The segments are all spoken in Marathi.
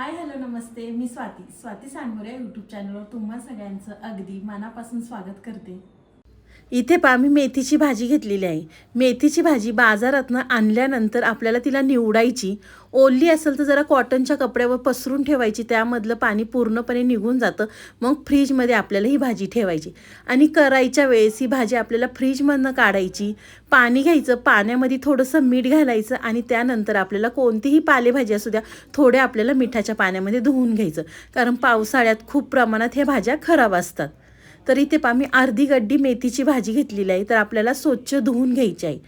हाय हॅलो नमस्ते. मी स्वाती. स्वाती सांडमोरे यूट्यूब चॅनलवर तुम्हा सगळ्यांचं अगदी मनापासून स्वागत करते. इथे पहा मी मेथीची भाजी घेतलेली आहे. मेथीची भाजी बाजारातनं आणल्यानंतर आपल्याला तिला निवडायची. ओली असेल तर जरा कॉटनच्या कपड्यावर पसरून ठेवायची. त्यामधलं पाणी पूर्णपणे निघून जातं. मग फ्रीजमध्ये आपल्याला ही भाजी ठेवायची. आणि करायच्या वेळेस ही भाजी आपल्याला फ्रीजमधनं काढायची. पाणी घ्यायचं. पाण्यामध्ये थोडंसं मीठ घालायचं आणि त्यानंतर आपल्याला कोणतीही पालेभाजी असू द्या थोड्या आपल्याला मिठाच्या पाण्यामध्ये धुवून घ्यायचं. कारण पावसाळ्यात खूप प्रमाणात ह्या भाज्या खराब असतात. तर इथे पहा मी अर्धी गड्डी मेथीची भाजी घेतलेली आहे तर आपल्याला स्वच्छ धुवून घ्यायची आहे.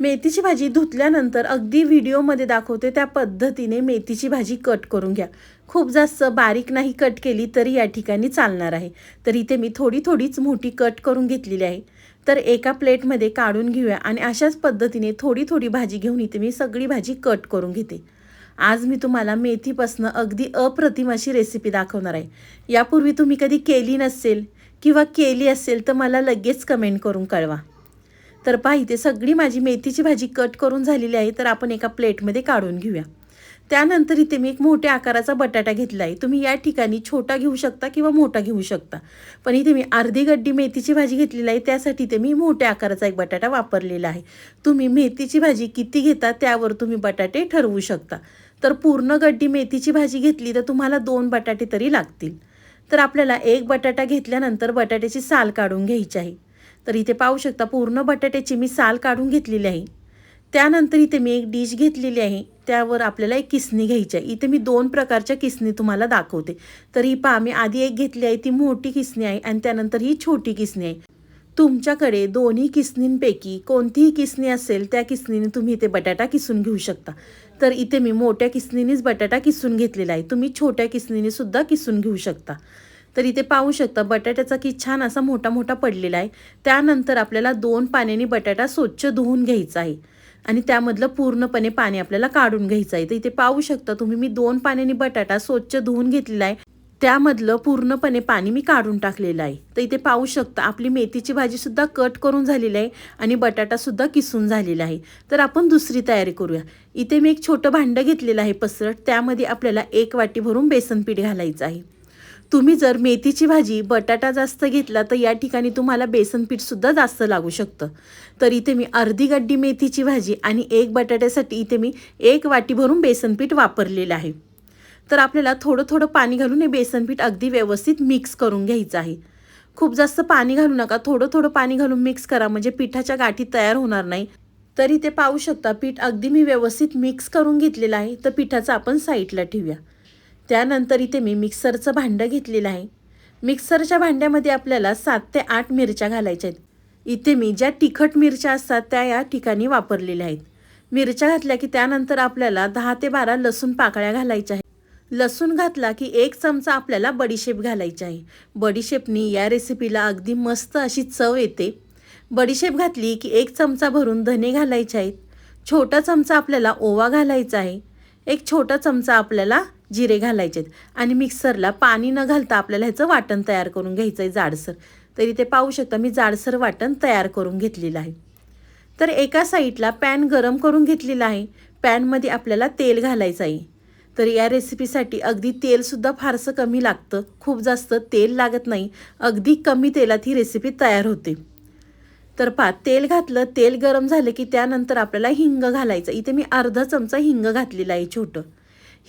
मेथीची भाजी धुतल्यानंतर अगदी व्हिडिओमध्ये दाखवते त्या पद्धतीने मेथीची भाजी कट करून घ्या. खूप जास्त बारीक नाही कट केली तरी या ठिकाणी चालणार आहे. तर इथे मी थोडी थोडीच मोठी कट करून घेतलेली आहे. तर एका प्लेटमध्ये काढून घेऊया आणि अशाच पद्धतीने थोडी थोडी भाजी घेऊन इथे मी सगळी भाजी कट करून घेते. आज मी तुम्हाला मेथीपासनं अगदी अप्रतिम अशी रेसिपी दाखवणार आहे. यापूर्वी तुम्ही कधी केली नसेल किंवा केली असेल तर मला लगेच कमेंट करून कळवा. तर पहा इथे सगळी माझी मेथीची भाजी कट करून झालेली आहे तर आपण एका प्लेटमध्ये काढून घेऊया. त्यानंतर इथे मी एक मोठ्या आकाराचा बटाटा घेतला आहे. तुम्ही या ठिकाणी छोटा घेऊ शकता किंवा मोठा घेऊ शकता. पण इथे मी अर्धी गड्डी मेथीची भाजी घेतलेली आहे त्यासाठी इथे मी मोठ्या आकाराचा एक बटाटा वापरलेला आहे. तुम्ही मेथीची भाजी किती घेता त्यावर तुम्ही बटाटे ठरवू शकता. तर पूर्ण गड्डी मेथीची भाजी घेतली तर तुम्हाला दोन बटाटे तरी लागतील. तर आपल्याला एक बटाटा घेतल्यानंतर बटाट्याची साल काढून घ्यायची आहे. तर इथे पाहू शकता पूर्ण बटाट्याची मी साल काढून घेतलेली आहे. त्यानंतर इथे मी एक डिश घेतलेली आहे. त्यावर आपल्याला एक किसणी घ्यायची आहे. इथे मी दोन प्रकारच्या किसणी तुम्हाला दाखवते. तर ही पहा मी आधी एक घेतली आहे ती मोठी किसणी आहे आणि त्यानंतर ही छोटी किसणी आहे. तुमच्याकडे दोन्ही किसणींपैकी कोणतीही किसणी असेल त्या किसणीने तुम्ही इथे बटाटा किसून घेऊ शकता. तर इथे मी मोठ्या किसनीनेच बटाटा किसून घेतलेला आहे. तुम्ही छोट्या किसनीने सुद्धा किसून घेऊ शकता. तर इथे पाहू शकता बटाट्याचा की छान असा मोठा मोठा पडलेला आहे. त्यानंतर आपल्याला दोन पाण्याने बटाटा स्वच्छ धुवून घ्यायचा आहे. आणि त्यामधलं पूर्णपणे पाणी आपल्याला काढून घ्यायचं आहे. तर इथे पाहू शकता तुम्ही मी दोन पाण्याने बटाटा स्वच्छ धुवून घेतलेला आहे. त्यामधलं पूर्णपणे पाणी मी काढून टाकलेलं आहे. तर इथे पाहू शकता आपली मेथीची भाजीसुद्धा कट करून झालेली आहे आणि बटाटासुद्धा किसून झालेला आहे. तर आपण दुसरी तयारी करूया. इथे मी एक छोटं भांडं घेतलेलं आहे पसरट. त्यामध्ये आपल्याला एक वाटी भरून बेसन पीठ घालायचं आहे. तुम्ही जर मेथीची भाजी बटाटा जास्त घेतला तर या ठिकाणी तुम्हाला बेसन पीठसुद्धा जास्त लागू शकतं. तर इथे मी अर्धी गड्डी मेथीची भाजी आणि एक बटाट्यासाठी इथे मी एक वाटी भरून बेसन पीठ वापरलेलं आहे. तर आपल्याला थोडं थोडं पाणी घालून हे बेसन पीठ अगदी व्यवस्थित मिक्स करून घ्यायचं आहे. खूप जास्त पाणी घालू नका थोडं थोडं पाणी घालून मिक्स करा म्हणजे पिठाच्या गाठी तयार होणार नाही. तरी ते पाहू शकता पीठ अगदी मी व्यवस्थित मिक्स करून घेतलेलं आहे तर पिठाचं आपण साईडला ठेवूया. त्यानंतर इथे मी मिक्सरचं भांडं घेतलेलं आहे. मिक्सरच्या भांड्यामध्ये आपल्याला सात ते आठ मिरच्या घालायच्या आहेत. इथे मी ज्या तिखट मिरच्या असतात त्या या ठिकाणी वापरलेल्या आहेत. मिरच्या घातल्या की त्यानंतर आपल्याला दहा ते बारा लसूण पाकळ्या घालायच्या आहेत. लसूण घातला की एक चमचा आपल्याला बडीशेप घालायची आहे. बडीशेपनी या रेसिपीला अगदी मस्त अशी चव येते. बडीशेप घातली की एक चमचा भरून धने घालायचे आहेत. छोटा चमचा आपल्याला ओवा घालायचा आहे. एक छोटा चमचा आपल्याला जिरे घालायचे आहेत. आणि मिक्सरला पाणी न घालता आपल्याला ह्याचं वाटण तयार करून घ्यायचं आहे जाडसर. तरी ते पाहू शकता मी जाडसर वाटण तयार करून घेतलेलं आहे. तर एका साईडला पॅन गरम करून घेतलेला आहे. पॅनमध्ये आपल्याला तेल घालायचं आहे. तर या रेसिपीसाठी अगदी तेलसुद्धा फारसं कमी लागतं. खूप जास्त तेल लागत नाही. अगदी कमी तेलात ही रेसिपी तयार होते. तर पा तेल घातलं तेल गरम झालं की त्यानंतर आपल्याला हिंग घालायचं. इथे मी अर्धा चमचा हिंग घातलेला आहे छोटं.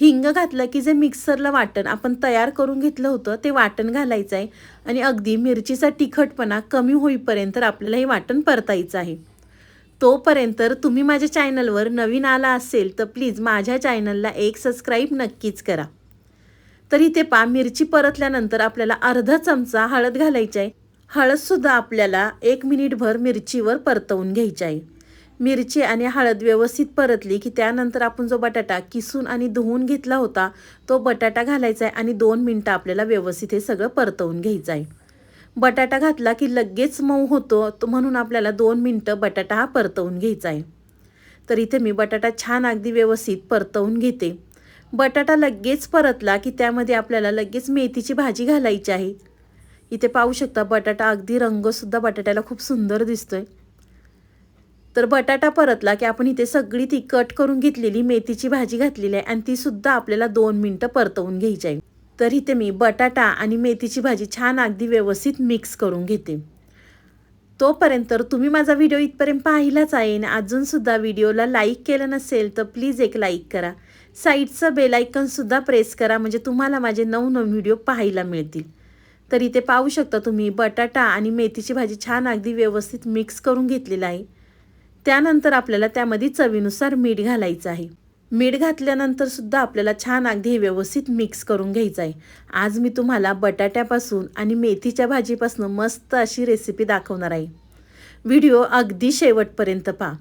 हिंग घातलं की जे मिक्सरला वाटण आपण तयार करून घेतलं होतं ते वाटण घालायचं आहे. आणि अगदी मिरचीचा तिखटपणा कमी होईपर्यंत आपल्याला हे वाटण परतायचं आहे. तोपर्यंत तुम्ही माझ्या चॅनलवर नवीन आला असेल तर प्लीज माझ्या चॅनलला एक सबस्क्राईब नक्कीच करा. तर इथे पा मिरची परतल्यानंतर आपल्याला अर्धा चमचा हळद घालायची आहे. हळदसुद्धा आपल्याला एक मिनिटभर मिरचीवर परतवून घ्यायची आहे. मिरची आणि हळद व्यवस्थित परतली की त्यानंतर आपण जो बटाटा किसून आणि धुवून घेतला होता तो बटाटा घालायचा आहे आणि दोन मिनटं आपल्याला व्यवस्थित हे सगळं परतवून घ्यायचं आहे. बटाटा घातला की लगेच मऊ होतो तो म्हणून आपल्याला दोन मिनटं बटाटा हा परतवून घ्यायचा आहे. तर इथे मी बटाटा छान अगदी व्यवस्थित परतवून घेते. बटाटा लगेच परतला की त्यामध्ये आपल्याला लगेच मेथीची भाजी घालायची आहे. इथे पाहू शकता बटाटा अगदी रंगसुद्धा बटाट्याला खूप सुंदर दिसतोय. तर बटाटा परतला की आपण इथे सगळी ती कट करून घेतलेली मेथीची भाजी घातलेली आहे आणि तीसुद्धा आपल्याला दोन मिनटं परतवून घ्यायची आहे. तर इथे मी बटाटा आणि मेथीची भाजी छान अगदी व्यवस्थित मिक्स करून घेते. तोपर्यंत तुम्ही माझा व्हिडिओ इथपर्यंत पाहिलाच आहे आणि अजूनसुद्धा व्हिडिओला लाईक केलं नसेल तर प्लीज एक लाईक करा. साईडचं बेलायकनसुद्धा प्रेस करा म्हणजे तुम्हाला माझे नवनवीन व्हिडिओ पाहायला मिळतील. तर इथे पाहू शकता तुम्ही बटाटा आणि मेथीची भाजी छान अगदी व्यवस्थित मिक्स करून घेतलेलं आहे. त्यानंतर आपल्याला त्यामध्ये चवीनुसार मीठ घालायचं आहे. मीठ घातल्यानंतर सुद्धा आपल्याला छान अगदी हे व्यवस्थित मिक्स करून घ्यायचं आहे. आज मी तुम्हाला बटाट्यापासून आणि मेथीच्या भाजीपासून मस्त अशी रेसिपी दाखवणार आहे. व्हिडिओ अगदी शेवटपर्यंत पहा.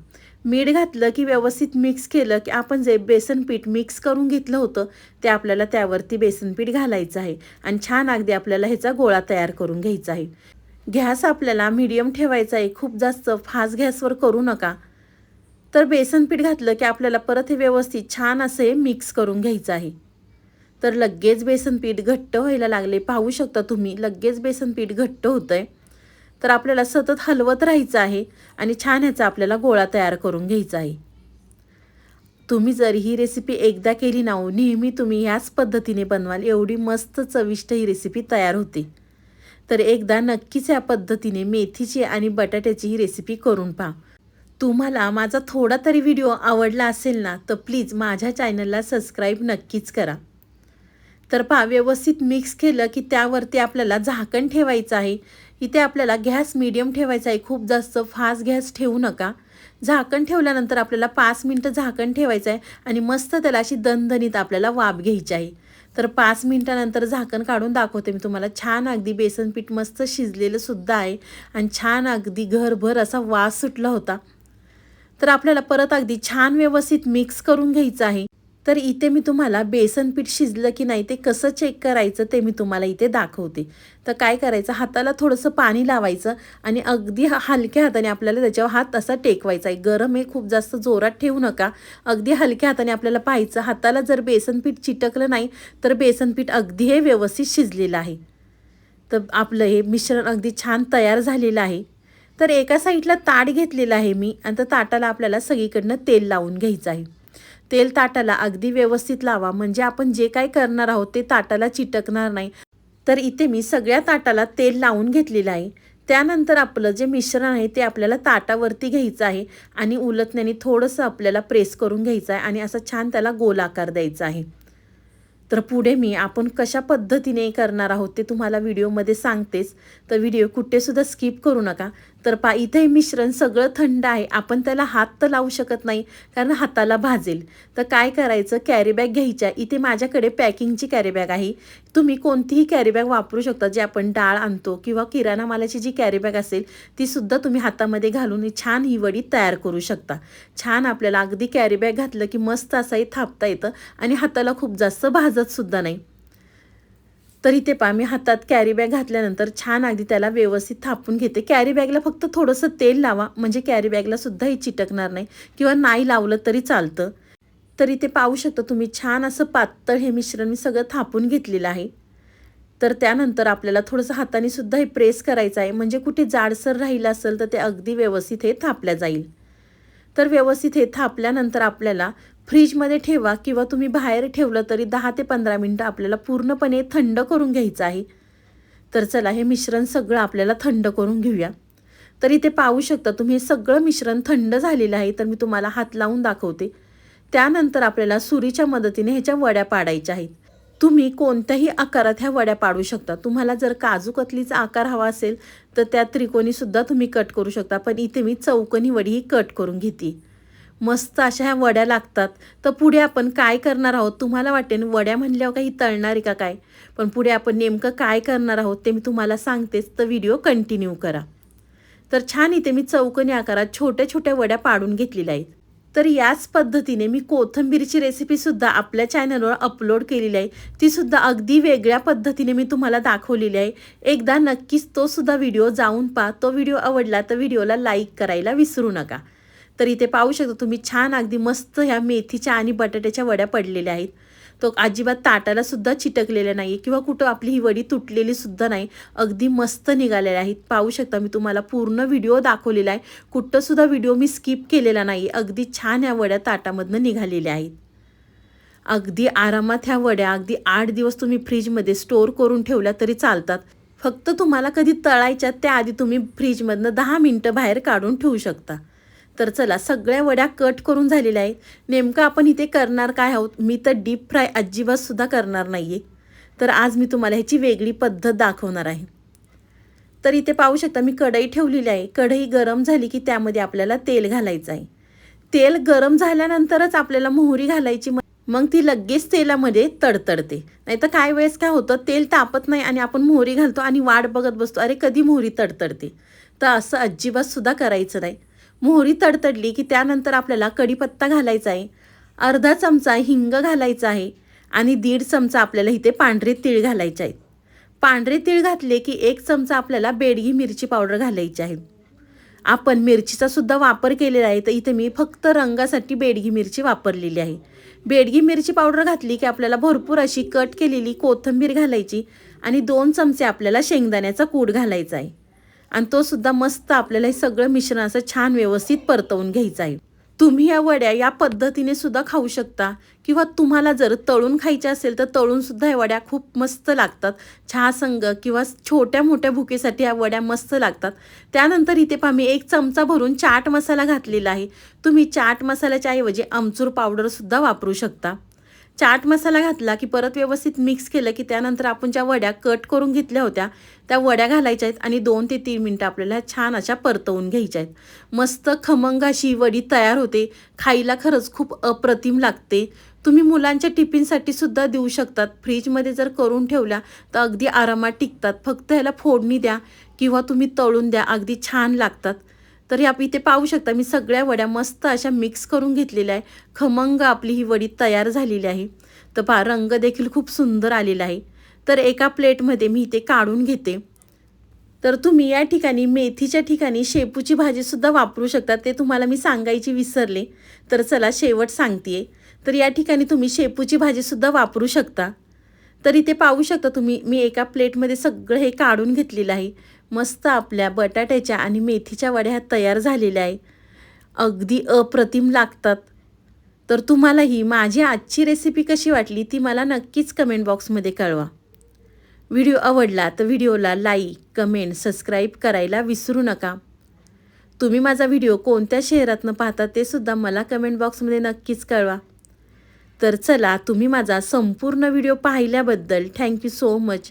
मीठ घातलं की व्यवस्थित मिक्स केलं की आपण जे बेसन पीठ मिक्स करून घेतलं होतं ते आपल्याला त्यावरती बेसन पीठ घालायचं आहे आणि छान अगदी आपल्याला ह्याचा गोळा तयार करून घ्यायचा आहे. गॅस आपल्याला मिडियम ठेवायचा आहे. खूप जास्त फास्ट गॅसवर करू नका. तर बेसन पीठ घातलं की आपल्याला परत हे व्यवस्थित छान असे मिक्स करून घ्यायचं आहे. तर लगेच बेसन पीठ घट्ट व्हायला लागले. पाहू शकता तुम्ही लगेच बेसन पीठ घट्ट होतं आहे तर आपल्याला सतत हलवत राहायचं आहे आणि छान ह्याचा आपल्याला गोळा तयार करून घ्यायचा आहे. तुम्ही जर ही रेसिपी एकदा केली ना हो, नेहमी तुम्ही ह्याच पद्धतीने बनवाल. एवढी मस्त चविष्ट ही रेसिपी तयार होते. तर एकदा नक्कीच या पद्धतीने मेथीची आणि बटाट्याची ही रेसिपी करून पहा. तुम्हाला माझा थोडा तरी व्हिडिओ आवडला असेल ना तर प्लीज माझ्या चॅनलला सबस्क्राईब नक्कीच करा. तर पहा व्यवस्थित मिक्स केलं की त्यावरती आपल्याला झाकण ठेवायचं आहे. इथे आपल्याला गॅस मीडियम ठेवायचा आहे. खूप जास्त फास्ट गॅस ठेवू नका. झाकण ठेवल्यानंतर आपल्याला पाच मिनटं झाकण ठेवायचं आहे आणि मस्त त्याला अशी दणदणीत आपल्याला वाफ घ्यायची आहे. तर पाच मिनटानंतर झाकण काढून दाखवते मी तुम्हाला. छान अगदी बेसन पीठ मस्त शिजलेलं सुद्धा आहे आणि छान अगदी घरभर असा वास सुटला होता. तर आपल्याला परत अगदी छान व्यवस्थित मिक्स करून घ्यायचं आहे. तर इथे मी तुम्हाला बेसन पीठ शिजलं की नाही ते कसं चेक करायचं ते मी तुम्हाला इथे दाखवते. तर काय करायचं? हाताला थोडंसं पाणी लावायचं आणि अगदी हलक्या हाताने आपल्याला त्याच्यावर हात असा टेकवायचा आहे. गरम हे खूप जास्त जोरात ठेवू नका. अगदी हलक्या हाताने आपल्याला पाहायचं. हाताला जर बेसन पीठ चिटकलं नाही तर बेसन पीठ अगदी हे व्यवस्थित शिजलेलं आहे. तर आपलं हे मिश्रण अगदी छान तयार झालेलं आहे. तर एका साईडला ताट घेतलेलं आहे मी आणि त्या ताटाला आपल्याला सगळीकडनं तेल लावून घ्यायचं आहे. तेल ताटाला अगदी व्यवस्थित लावा म्हणजे आपण जे काय करणार आहोत ते ताटाला चिटकणार नाही. तर इथे मी सगळ्या ताटाला तेल लावून घेतलेलं आहे. त्यानंतर आपलं जे मिश्रण आहे ते आपल्याला ताटावरती घ्यायचं आहे आणि उलटण्याने थोडंसं आपल्याला प्रेस करून घ्यायचं आहे आणि असं छान त्याला गोल आकार द्यायचा आहे. तर पुढे मी आपण कशा पद्धतीने करणार आहोत ते तुम्हाला व्हिडिओमध्ये सांगतेच. तर व्हिडिओ कुठेसुद्धा स्किप करू नका. तर पा इथे मिश्रण सगळं थंड आहे. आपण त्याला हात तर लावू शकत नाही कारण हाताला भाजेल. तर काय करायचं? कॅरीबॅग घ्यायच्या. इथे माझ्याकडे पॅकिंगची कॅरीबॅग आहे. तुम्ही कोणतीही कॅरीबॅग वापरू शकता. जे आपण डाळ आणतो किंवा किराणा मालाची जी कॅरीबॅग असेल ती सुद्धा तुम्ही हातामध्ये घालून छान ही वडी तयार करू शकता. छान आपल्याला अगदी कॅरीबॅग घातलं की मस्त असंही थापता येतं आणि हाताला खूप जास्त भाजत सुद्धा नाही. तर इथे पहा मी हातात कॅरी बॅग घातल्यानंतर छान अगदी त्याला व्यवस्थित थापून घेते. कॅरी बॅगला फक्त थोडंसं तेल लावा म्हणजे कॅरी बॅगला सुद्धा हे चिटकणार नाही किंवा नाही लावलं तरी चालतं. तर इथे पाहू शकता तुम्ही छान असं पातळ हे मिश्रण मी सगळं थापून घेतलेलं आहे. तर त्यानंतर आपल्याला थोडंसं हाताने सुद्धा हे प्रेस करायचं आहे म्हणजे कुठे जाडसर राहिलं असेल तर ते अगदी व्यवस्थित हे थापल्या जाईल. तर व्यवस्थित हे थापल्यानंतर आपल्याला फ्रीजमध्ये ठेवा किंवा तुम्ही बाहेर ठेवलं तरी दहा ते पंधरा मिनटं आपल्याला पूर्णपणे थंड करून घ्यायचं आहे. तर चला हे मिश्रण सगळं आपल्याला थंड करून घेऊया. तर इथे पाहू शकता तुम्ही हे सगळं मिश्रण थंड झालेलं आहे तर मी तुम्हाला हात लावून दाखवते. त्यानंतर आपल्याला सुरीच्या मदतीने ह्याच्या वड्या पाडायच्या आहेत. तुम्ही कोणत्याही आकारात ह्या वड्या पाडू शकता. तुम्हाला जर काजू कतलीचा आकार हवा असेल तर त्या त्रिकोणीसुद्धा तुम्ही कट करू शकता. पण इथे मी चौकोनी वडी ही कट करून घेते. मस्त अशा ह्या वड्या लागतात. तर पुढे आपण काय करणार आहोत? तुम्हाला वाटेल वड्या म्हणल्यावर काही तळणार का काय? पण पुढे आपण नेमकं काय करणार आहोत ते मी तुम्हाला सांगतेच तर व्हिडिओ कंटिन्यू करा. तर छान इथे मी चौकोनी आकारात छोट्या छोट्या वड्या पाडून घेतलेल्या आहेत. तर याच पद्धतीने मी कोथंबीरची रेसिपीसुद्धा आपल्या चॅनलवर अपलोड केलेली आहे. तीसुद्धा अगदी वेगळ्या पद्धतीने मी तुम्हाला दाखवलेली आहे. एकदा नक्कीच तोसुद्धा व्हिडिओ जाऊन पहा. तो व्हिडिओ आवडला तर व्हिडिओला लाईक करायला विसरू नका. तर इथे पाहू शकता तुम्ही छान अगदी मस्त ह्या मेथीच्या आणि बटाट्याच्या वड्या पडलेल्या आहेत. तो अजिबात ताटाला सुद्धा चिटकलेला नाही किंवा कुठं आपली ही वडी तुटलेली सुद्धा नाही. अगदी मस्त निघालेल्या आहेत. पाहू शकता मी तुम्हाला पूर्ण व्हिडिओ दाखवलेला आहे. कुठं सुद्धा व्हिडिओ मी स्किप केलेला नाही अगदी छान ह्या वड्या ताटामधनं निघालेल्या आहेत. अगदी आरामात ह्या वड्या अगदी आठ दिवस तुम्ही फ्रीजमध्ये स्टोअर करून ठेवल्या तरी चालतात. फक्त तुम्हाला कधी तळायच्या त्याआधी तुम्ही फ्रीजमधनं दहा मिनटं बाहेर काढून ठेवू शकता. तर चला सगळ्या वड्या कट करून झालेल्या आहेत. नेमकं आपण इथे करणार काय आहोत? मी तर डीप फ्राय अजिबातसुद्धा करणार नाही आहे तर आज मी तुम्हाला ह्याची वेगळी पद्धत दाखवणार आहे. तर इथे पाहू शकता मी कढई ठेवलेली आहे. कढई गरम झाली की त्यामध्ये आपल्याला तेल घालायचं आहे. तेल गरम झाल्यानंतरच आपल्याला मोहरी घालायची. मग ती लगेच तेलामध्ये तडतडते. नाही तर काय वेळेस काय होतं तेल तापत नाही आणि आपण मोहरी घालतो आणि वाट बघत बसतो. अरे कधी मोहरी तडतडते? तर असं अजिबातसुद्धा करायचं नाही. मोहरी तडतडली की त्यानंतर आपल्याला कढीपत्ता घालायचा आहे अर्धा चमचा हिंग घालायचा आहे आणि दीड चमचा आपल्याला इथे पांढरे तीळ घालायचे आहेत. पांढरे तीळ घातले की एक चमचा आपल्याला बेडगी मिरची पावडर घालायची आहे. आपण मिरचीचा सुद्धा वापर केलेला आहे तर इथे मी फक्त रंगासाठी बेडगी मिरची वापरलेली आहे. बेडगी मिरची पावडर घातली की आपल्याला भरपूर अशी कट केलेली कोथिंबीर घालायची आणि दोन चमचे आपल्याला शेंगदाण्याचा कूट घालायचा आहे. आणि तो सुद्धा मस्त आपल्याला हे सगळं मिश्रण असं छान व्यवस्थित परतवून घ्यायचं आहे. तुम्ही या वड्या या पद्धतीने सुद्धा खाऊ शकता किंवा तुम्हाला जर तळून खायच्या असेल तर तळून सुद्धा या वड्या खूप मस्त लागतात. चहा संग किंवा छोट्या मोठ्या भुकेसाठी या वड्या मस्त लागतात. त्यानंतर इथे पहा मी एक चमचा भरून चाट मसाला घातलेला आहे. तुम्ही चाट मसाल्याच्या ऐवजी आमचूर पावडरसुद्धा वापरू शकता. चाट मसाला घातला की परत व्यवस्थित मिक्स केलं की त्यानंतर आपण ज्या वड्या कट करून घेतल्या होत्या त्या वड्या घालायच्या आहेत आणि दोन ते तीन मिनटं आपल्याला छान अशा परतवून घ्यायच्या आहेत. मस्त खमंग अशी वडी तयार होते खायला खरंच खूप अप्रतिम लागते. तुम्ही मुलांच्या टिफिनसाठी सुद्धा देऊ शकतात. फ्रीजमध्ये जर करून ठेवल्या तर अगदी आरामात टिकतात. फक्त ह्याला फोडणी द्या किंवा तुम्ही तळून द्या अगदी छान लागतात. तर आप इथे पाहू शकता मी सगळ्या वड्या मस्त अशा मिक्स करून घेतलेल्या आहे. खमंग आपली ही वडी तयार झालेली आहे. तर पहा रंग देखील खूप सुंदर आलेला आहे. तर एका प्लेटमध्ये मी इथे काढून घेते. तर तुम्ही या ठिकाणी मेथीच्या ठिकाणी शेपूची भाजीसुद्धा वापरू शकता. ते तुम्हाला मी सांगायची विसरले. तर चला शेवट सांगते तर या ठिकाणी तुम्ही शेपूची भाजीसुद्धा वापरू शकता. तर इथे पाहू शकता तुम्ही मी एका प्लेटमध्ये सगळं हे काढून घेतलेलं आहे. मस्त आपल्या बटाट्याच्या आणि मेथीच्या वड्या तयार झालेल्या आहे अगदी अप्रतिम लागतात. तर तुम्हाला ही माझी आजची रेसिपी कशी वाटली ती मला नक्कीच कमेंट बॉक्समध्ये कळवा. व्हिडिओ आवडला तर व्हिडिओला लाईक कमेंट सबस्क्राईब करायला विसरू नका. तुम्ही माझा व्हिडिओ कोणत्या शहरातनं पाहता ते सुद्धा मला कमेंट बॉक्समध्ये नक्कीच कळवा. तर चला तुम्ही माझा संपूर्ण व्हिडिओ पाहिल्याबद्दल थँक्यू सो मच